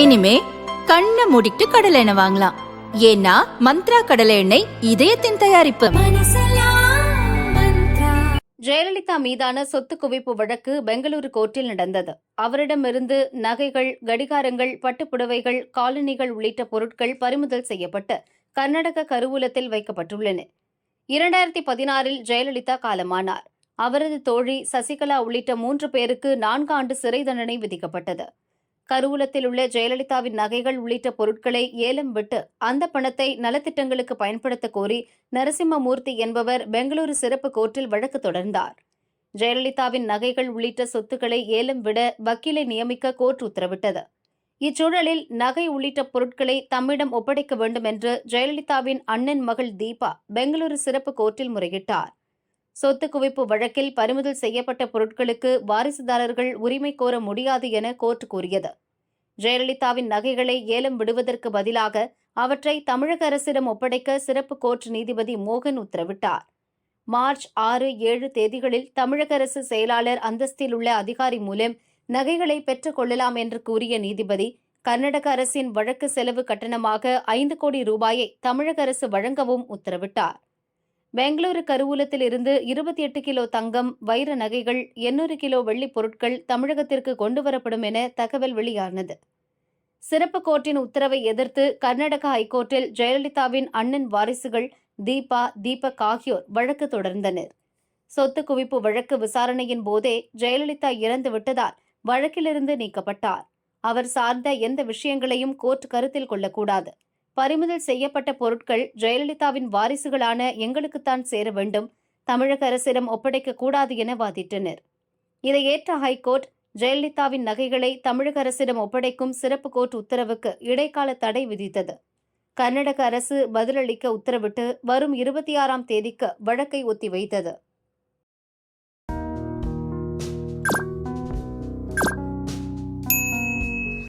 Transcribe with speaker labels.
Speaker 1: இனிமே கண்ணை மூடிட்டு கடலை எண்ணெய் வாங்கலாம். ஏன்னா மந்த்ரா கடலை எண்ணெய் இதயத்தின் தயாரிப்பு.
Speaker 2: ஜெயலலிதா மீதான சொத்து குவிப்பு வழக்கு பெங்களூரு கோர்ட்டில் நடந்தது. அவரிடமிருந்து நகைகள் கடிகாரங்கள் பட்டுப்புடவைகள் காலணிகள் உள்ளிட்ட பொருட்கள் பறிமுதல் செய்யப்பட்டு கர்நாடக கருவூலத்தில் வைக்கப்பட்டுள்ளன. இரண்டாயிரத்தி பதினாறில் ஜெயலலிதா காலமானார். அவரது தோழி சசிகலா உள்ளிட்ட மூன்று பேருக்கு நான்கு ஆண்டு சிறை தண்டனை விதிக்கப்பட்டது. கருவூலத்தில் உள்ள ஜெயலலிதாவின் நகைகள் உள்ளிட்ட பொருட்களை ஏலம் விட்டு அந்த பணத்தை நலத்திட்டங்களுக்கு பயன்படுத்த கோரி நரசிம்மமூர்த்தி என்பவர் பெங்களூரு சிறப்பு கோர்ட்டில் வழக்கு தொடர்ந்தார். ஜெயலலிதாவின் நகைகள் உள்ளிட்ட சொத்துக்களை ஏலம் விட வக்கீலை நியமிக்க கோர்ட் உத்தரவிட்டது. இச்சூழலில் நகை உள்ளிட்ட பொருட்களை தம்மிடம் ஒப்படைக்க வேண்டும் என்று ஜெயலலிதாவின் அண்ணன் மகள் தீபா பெங்களூரு சிறப்பு கோர்ட்டில் முறையிட்டார். சொத்து குவிப்பு வழக்கில் பறிமுதல் செய்யப்பட்ட பொருட்களுக்கு வாரிசுதாரர்கள் உரிமை கோர முடியாது என கோர்ட் கூறியது. ஜெயலலிதாவின் நகைகளை ஏலம் விடுவதற்கு பதிலாக அவற்றை தமிழக அரசிடம் ஒப்படைக்க சிறப்பு கோர்ட் நீதிபதி மோகன் உத்தரவிட்டார். மார்ச் ஆறு ஏழு தேதிகளில் தமிழக அரசு செயலாளர் அந்தஸ்தில் உள்ள அதிகாரி மூலம் நகைகளை பெற்றுக் கொள்ளலாம் என்று கூறிய நீதிபதி கர்நாடக அரசின் வழக்கு செலவு கட்டணமாக ஐந்து கோடி ரூபாயை தமிழக அரசு வழங்கவும் உத்தரவிட்டார். பெங்களூரு கருவூலத்தில் இருந்து இருபத்தி எட்டு கிலோ தங்கம் வைர நகைகள் எண்ணூறு கிலோ வெள்ளிப் பொருட்கள் தமிழகத்திற்கு கொண்டுவரப்படும் என தகவல் வெளியானது. சிறப்பு கோர்ட்டின் உத்தரவை எதிர்த்து கர்நாடக ஹைகோர்ட்டில் ஜெயலலிதாவின் அண்ணன் வாரிசுகள் தீபா தீபக் ஆகியோர் வழக்கு தொடர்ந்தனர். சொத்து குவிப்பு வழக்கு விசாரணையின் போதே ஜெயலலிதா இறந்து விட்டதால் வழக்கிலிருந்து நீக்கப்பட்டார். அவர் சார்ந்த எந்த விஷயங்களையும் கோர்ட் கருத்தில் கொள்ளக்கூடாது. பறிமுதல் செய்யப்பட்ட பொருட்கள் ஜெயலலிதாவின் வாரிசுகளான எங்களுக்குத்தான் சேர வேண்டும் தமிழக அரசிடம் ஒப்படைக்க கூடாது என வாதிட்டனர். இதை ஏற்ற ஹைகோர்ட் ஜெயலலிதாவின் நகைகளை தமிழக அரசிடம் ஒப்படைக்கும் சிறப்பு கோர்ட் உத்தரவுக்கு இடைக்கால தடை விதித்தது. கர்நாடக அரசு பதிலளிக்க உத்தரவிட்டு வரும் இருபத்தி ஆறாம் தேதிக்கு வழக்கை ஒத்திவைத்தது.